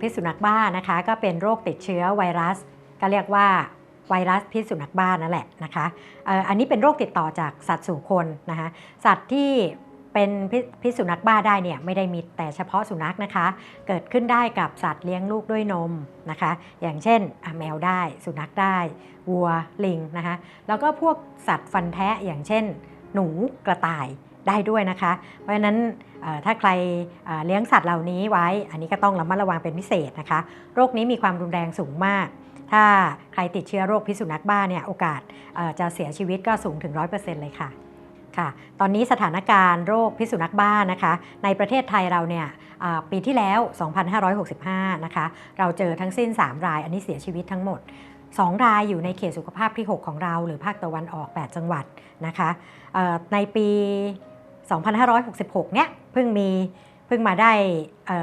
พิษสุนัขบ้านะคะ ก็เป็นโรคติดเชื้อไวรัส ก็เรียกว่าไวรัสพิษสุนัขบ้านั่นแหละนะคะอันนี้เป็นโรคติดต่อจากสัตว์สู่คนนะคะสัตว์ที่เป็นพิษพิษสุนัขบ้าได้เนี่ยไม่ได้มีแต่เฉพาะสุนัขนะคะ เกิดขึ้นได้กับสัตว์เลี้ยงลูกด้วยนมนะคะ อย่างเช่นแมวได้สุนัขได้ วัวลิงนะคะแล้วก็พวกสัตว์ฟันแทะอย่างเช่น หนูกระต่าย ได้ด้วยนะคะ เพราะฉะนั้นถ้าใครเลี้ยงสัตว์เหล่านี้ไว้ อันนี้ก็ต้องระมัดระวังเป็นพิเศษนะคะ โรคนี้มีความรุนแรงสูงมาก ถ้าใครติดเชื้อโรคพิษสุนัขบ้าเนี่ยโอกาสจะเสียชีวิตก็สูงถึง 100%เลยค่ะค่ะ ตอนนี้สถานการณ์โรคพิษสุนัขบ้านะคะ ในประเทศไทยเราเนี่ยปีที่แล้ว 2565 นะคะ เราเจอทั้งสิ้น 3 ราย อันนี้เสียชีวิตทั้งหมด 2 รายอยู่ในเขตสุขภาพที่ 6 ของเรา หรือภาคตะวันออก 8 จังหวัดนะคะในปี 2566 เนี่ยเพิ่งมีเพิ่งมาได้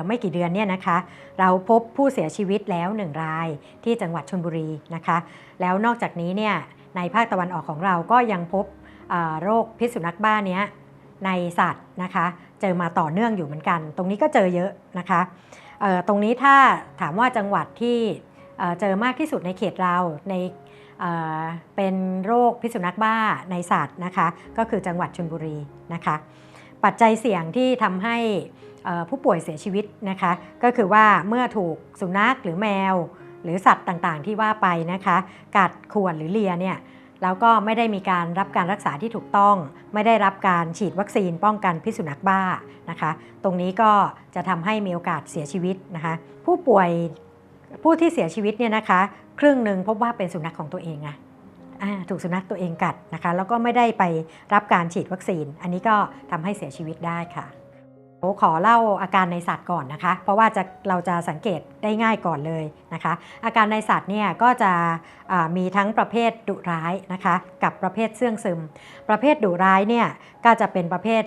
ไม่กี่เดือนเนี่ยนะคะ เราพบผู้เสียชีวิตแล้ว 1 รายที่จังหวัดชลบุรีนะคะ แล้วนอกจากนี้เนี่ยในภาคตะวันออกของเราก็ยังพบโรคพิษสุนัขบ้าเนี้ยในสัตว์นะคะ เจอมาต่อเนื่องอยู่เหมือนกัน ตรงนี้ก็เจอเยอะนะคะตรงนี้ถ้าถามว่าจังหวัดที่เจอมากที่สุดในเขตเราใน เป็นโรคพิษสุนัขบ้าในสัตว์นะคะ ก็คือจังหวัดชลบุรีนะคะ ปัจจัยเสี่ยงที่ทำให้ผู้ป่วยเสียชีวิตนะคะ ก็คือว่าเมื่อถูกสุนัขหรือแมว หรือสัตว์ต่างๆ ที่ว่าไปนะคะ กัดข่วนหรือเลียเนี่ยแล้วก็ไม่ได้มีการรับการรักษาที่ถูกต้อง ไม่ได้รับการฉีดวัคซีนป้องกันพิษสุนัขบ้านะคะ ตรงนี้ก็จะทำให้มีโอกาสเสียชีวิตนะคะ ผู้ป่วยผู้ที่เสียชีวิตเนี่ยนะคะ ครึ่งหนึ่งพบว่าเป็นสุนัขของตัวเองอะถูกสุนัขตัวเองกัดนะคะ แล้วก็ไม่ได้ไปรับการฉีดวัคซีน อันนี้ก็ทำให้เสียชีวิตได้ค่ะขอเล่าอาการในสัตว์ก่อนนะคะ เพราะว่าจะเราจะสังเกตได้ง่ายก่อนเลยนะคะ อาการในสัตว์เนี่ยก็จะมีทั้งประเภทดุร้ายนะคะ กับประเภทเสื่องซึม ประเภทดุร้ายเนี่ยก็จะเป็นประเภท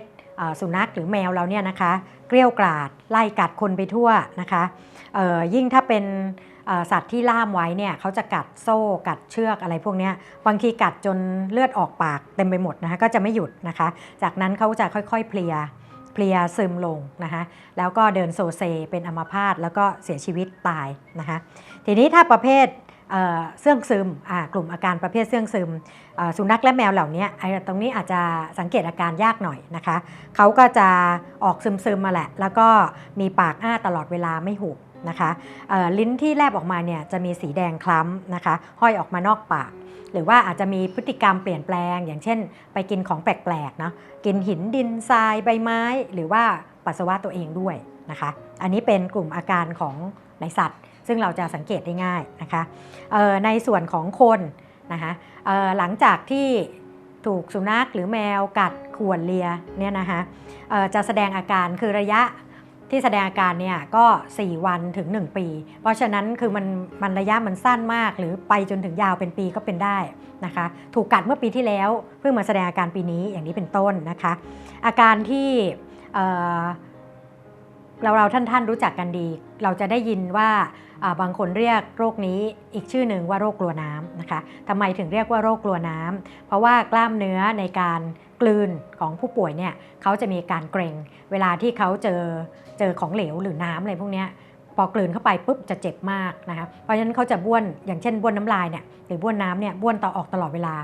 สุนัขหรือแมวเราเนี่ยนะคะ เกลี้ยวกราดไล่กัดคนไปทั่วนะคะยิ่งถ้าเป็น สัตว์ที่ล่ามไว้เนี่ยเขาจะกัดโซ่กัดเชือกอะไรพวกนี้บางทีกัดจนเลือดออกปากเต็มไปหมดนะคะก็จะไม่หยุดนะคะ จากนั้นเขาจะค่อยๆเพลียเพลียซึมลงนะคะแล้วก็เดินโซเซเป็นอัมพาตแล้วก็เสียชีวิตตายนะคะทีนี้ถ้าประเภทเสื่องซึมกลุ่มอาการประเภทเสื่องซึมสุนัขและแมวเหล่านี้ตรงนี้อาจจะสังเกตอาการยากหน่อยนะคะเขาก็จะออกซึมๆมาแหละ แล้วก็มีปากอ้าตลอดเวลาไม่หุบ นะคะลิ้นที่แลบออกมาเนี่ยจะมีสีแดงคล้ำนะคะ ห้อยออกมานอกปาก หรือว่าอาจจะมีพฤติกรรมเปลี่ยนแปลง อย่างเช่น ไปกินของแปลกๆเนาะกินหินดินทรายใบไม้ หรือว่าปัสสาวะตัวเองด้วยนะคะ อันนี้เป็นกลุ่มอาการของในสัตว์ ซึ่งเราจะสังเกตได้ง่ายนะคะในส่วนของคนนะคะหลังจากที่ถูกสุนัขหรือแมวกัดข่วนเลียเนี่ยนะคะจะแสดงอาการคือระยะ ที่แสดงอาการเนี่ยก็ 4 วันถึง 1 ปี เพราะฉะนั้นคือมันมันระยะมันสั้นมาก หรือไปจนถึงยาวเป็นปีก็เป็นได้นะคะ ถูกกัดเมื่อปีที่แล้วเพิ่งมาแสดงอาการปีนี้อย่างนี้เป็นต้นนะคะ อาการที่เราเราท่านท่านรู้จักกันดี เราจะได้ยินว่าบางคนเรียกโรคนี้อีกชื่อหนึ่งว่าโรคกลัวน้ำนะคะทำไมถึงเรียกว่าโรคกลัวน้ำเพราะว่ากล้ามเนื้อในการ กลืนของผู้ป่วยเนี่ยเขาจะมีการเกรง เวลาที่เขาเจอเจอของเหลวหรือน้ำอะไรพวกนี้พอกลืนเข้าไปปุ๊บจะเจ็บมากนะคะเพราะฉะนั้นเขาจะบ้วนอย่างเช่นบ้วนน้ำลายเนี่ยหรือบ้วนน้ำเนี่ยบ้วนต่อออกตลอดเวลา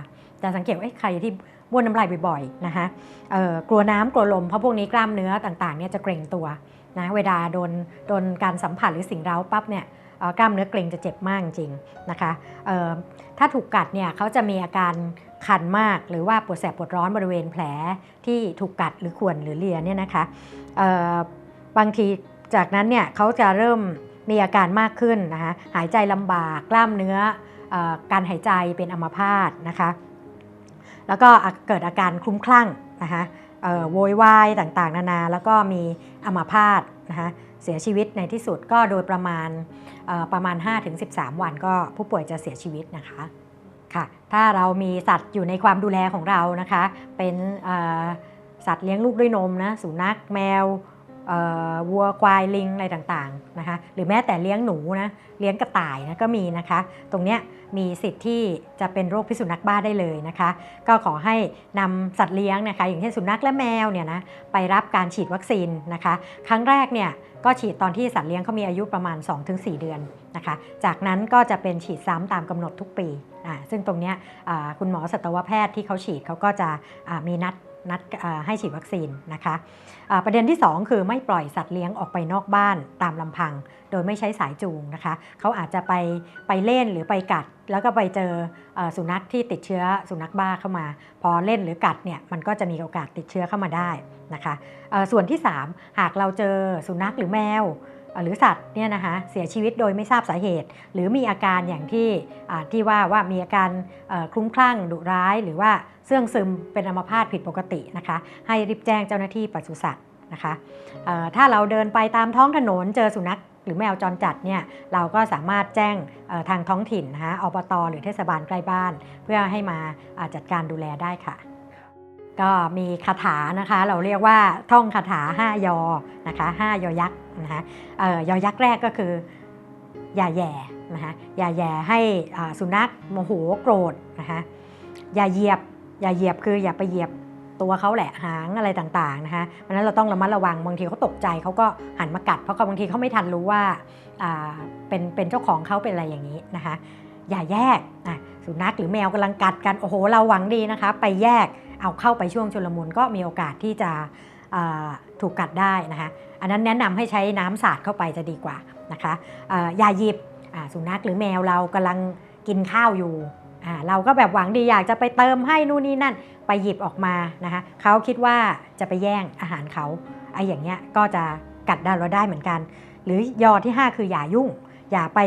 จะสังเกตว่าเอ๊ะใครที่บ้วนน้ำลายบ่อยๆนะคะกลัวน้ำกลัวลมเพราะพวกนี้กล้ามเนื้อต่างๆเนี่ยจะเกร็งตัวนะเวลาโดนโดนการสัมผัสหรือสิ่งเร้าปั๊บเนี่ยกล้ามเนื้อเกร็งจะเจ็บมากจริงนะคะถ้าถูกกัดเนี่ยเขาจะมีอาการ คันมากหรือว่าปวดแสบปวดร้อนบริเวณแผลที่ถูกกัดหรือข่วนหรือเลียเนี่ยนะคะบางทีจากนั้นเนี่ยเขาจะเริ่มมีอาการมากขึ้นนะคะหายใจลำบากกล้ามเนื้อออการหายใจเป็นอัมพาตนะคะแล้วก็เกิดอาการคลุ้มคลั่งนะคะโวยวายต่างๆ นานา แล้วก็มีอัมพาตนะคะเสียชีวิตในที่สุดก็โดยประมาณประมาณ 5-13 วันก็ผู้ป่วยจะเสียชีวิตนะคะ ค่ะ ถ้าเรามีสัตว์อยู่ในความดูแลของเรานะคะ เป็นสัตว์เลี้ยงลูกด้วยนมนะ สุนัข แมว วัวควายลิงอะไรต่างๆนะคะหรือแม้แต่เลี้ยงหนูนะเลี้ยงกระต่ายนะก็มีนะคะ ตรงเนี้ยมีสิทธิ์ที่จะเป็นโรคพิษสุนัขบ้าได้เลยนะคะ ก็ขอให้นำสัตว์เลี้ยงนะคะ อย่างเช่นสุนัขและแมวเนี่ยนะไปรับการฉีดวัคซีนนะคะ ครั้งแรกเนี่ยก็ฉีดตอนที่สัตว์เลี้ยงเขามีอายุประมาณ 2-4 เดือนนะคะ จากนั้นก็จะเป็นฉีดซ้ำตามกำหนดทุกปี ซึ่งตรงนี้คุณหมอสัตวแพทย์ที่เขาฉีดเขาก็จะมีนัด นัดให้ฉีดวัคซีนนะคะอ่าประเด็นที่ 2 คือไม่ปล่อยสัตว์เลี้ยงออกไปนอกบ้านตามลำพัง โดยไม่ใช้สายจูงนะคะ เขาอาจจะไปไปเล่นหรือไปกัด แล้วก็ไปเจอสุนัขที่ติดเชื้อสุนัขบ้าเข้ามา พอเล่นหรือกัดเนี่ยมันก็จะมีโอกาสติดเชื้อเข้ามาได้นะคะส่วนที่ 3 หากเราเจอสุนัขหรือแมว หรือสัตว์เนี่ยนะคะเสียชีวิตโดยไม่ทราบสาเหตุ หรือมีอาการอย่างที่ที่ว่าว่ามีอาการคลุ้มคลั่งดุร้าย หรือว่าเสื่องซึมเป็นอัมพาตผิดปกตินะคะให้รีบแจ้งเจ้าหน้าที่ปศุสัตว์นะคะถ้าเราเดินไปตามท้องถนนเจอสุนัขหรือแมวจรจัดเนี่ยเราก็สามารถแจ้งทางท้องถิ่นนะคะอบต หรือเทศบาลใกล้บ้าน เพื่อให้มาจัดการดูแลได้ค่ะ ก็มีคาถานะคะ เราเรียกว่าท่องคาถา 5 ยอนะคะ5ยอยักษ์นะคะออยอยักษ์แรกก็คืออย่าแย่นะคะอย่าแย่ให้สุนัขโมโหโกรธนะคะอย่าเหยียบอย่าเหยียบคืออย่าไปเหยียบตัวเขาแหละหางอะไรต่างๆนะคะเพราะฉะนั้นเราต้องระมัดระวังบางทีเขาตกใจเขาก็หันมากัด เพราะเขาบางทีเขาไม่ทันรู้ว่าเป็นเป็นเจ้าของเขาเป็นอะไรอย่างนี้นะคะ อย่าแยกสุนัขหรือแมวกำลังกัดกันโอ้โหเราหวังดีนะคะ ไปแยก เอาเข้าไปช่วงชุลมุนก็มีโอกาสที่จะถูกกัดได้นะคะอันนั้นแนะนำให้ใช้น้ำสาดเข้าไปจะดีกว่านะคะอย่าหยิบสุนัขหรือแมวเรากำลังกินข้าวอยู่เราก็แบบหวังดีอยากจะไปเติมให้นู่นนี่นั่นไปหยิบออกมานะคะเขาคิดว่าจะไปแย่งอาหารเขาไอ้อย่างเงี้ยก็จะกัดได้เราได้เหมือนกัน หรือยอที่ 5 คืออย่ายุ่ง อย่าไป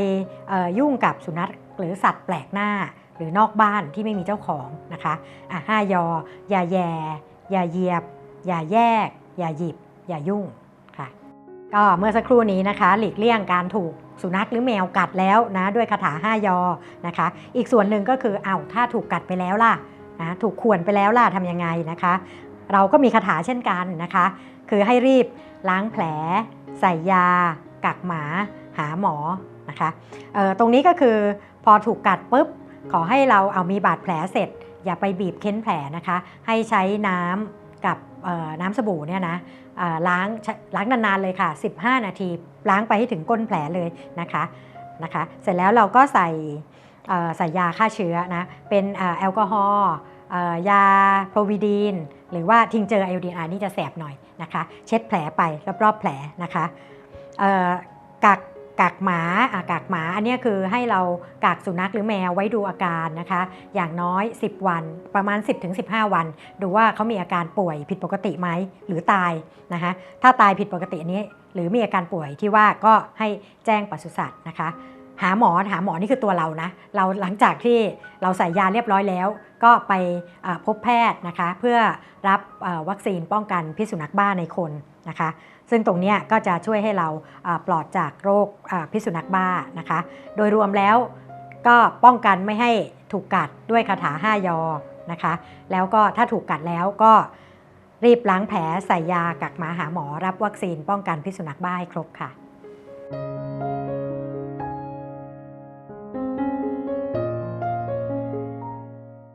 ยุ่งกับสุนัขหรือสัตว์แปลกหน้า หรือนอกบ้านที่ไม่มีเจ้าของนะคะอะห้ายอ อย่าแย่ อย่าเหยียบ อย่าแยก อย่าหยิบ อย่ายุ่งค่ะ ก็เมื่อสักครู่นี้นะคะ หลีกเลี่ยงการถูกสุนัขหรือแมวกัดแล้วนะด้วยคาถาห้ายอนะคะ อีกส่วนหนึ่งก็คือเอาถ้าถูกกัดไปแล้วล่ะนะถูกข่วนไปแล้วล่ะทำยังไงนะคะ เราก็มีคาถาเช่นกันนะคะ คือให้รีบล้างแผล ใส่ยา กักหมา หาหมอนะคะเอ่อตรงนี้ก็คือพอถูกกัดปุ๊บ ขอให้เราเอามีบาดแผลเสร็จ อย่าไปบีบเค้นแผลนะคะ ให้ใช้น้ำกับน้ำสบู่เนี่ยนะล้างล้างนานๆเลยค่ะ 15 นาที ล้างไปให้ถึงก้นแผลเลยนะคะนะคะ เสร็จแล้วเราก็ใส่ใส่ยาฆ่าเชื้อนะ เป็นอแอลกอฮอล์ยาโพรวิดีน หรือว่าทิงเจอไอโอดีนอันนี้จะแสบหน่อยนะคะ เช็ดแผลไปรอบๆแผลนะคะเอ่อกั กกักหมาอะกักหมาอันนี้คือให้เรากักสุนัขหรือแมวไว้ดูอาการนะคะ อย่างน้อย 10 วัน ประมาณ 10-15 วัน ดูว่าเขามีอาการป่วยผิดปกติไหมหรือตายนะคะถ้าตายผิดปกติอันนี้ หรือมีอาการป่วยที่ว่าก็ให้แจ้งปศุสัตว์นะคะ หาหมอหาหมอนี่คือตัวเรานะเราหลังจากที่เราใส่ยาเรียบร้อยแล้ว ก็ไปพบแพทย์นะคะ เพื่อรับวัคซีนป้องกันพิษสุนัขบ้าในคน นะคะ ซึ่งตรงนี้ก็จะช่วยให้เราปลอดจากโรคพิษสุนัขบ้านะคะ โดยรวมแล้วก็ป้องกันไม่ให้ถูกกัดด้วยคาถา5ยอนะคะ แล้วก็ถ้าถูกกัดแล้วก็รีบล้างแผลใส่ยากักหมาหาหมอรับวัคซีนป้องกันพิษสุนัขบ้าให้ครบค่ะ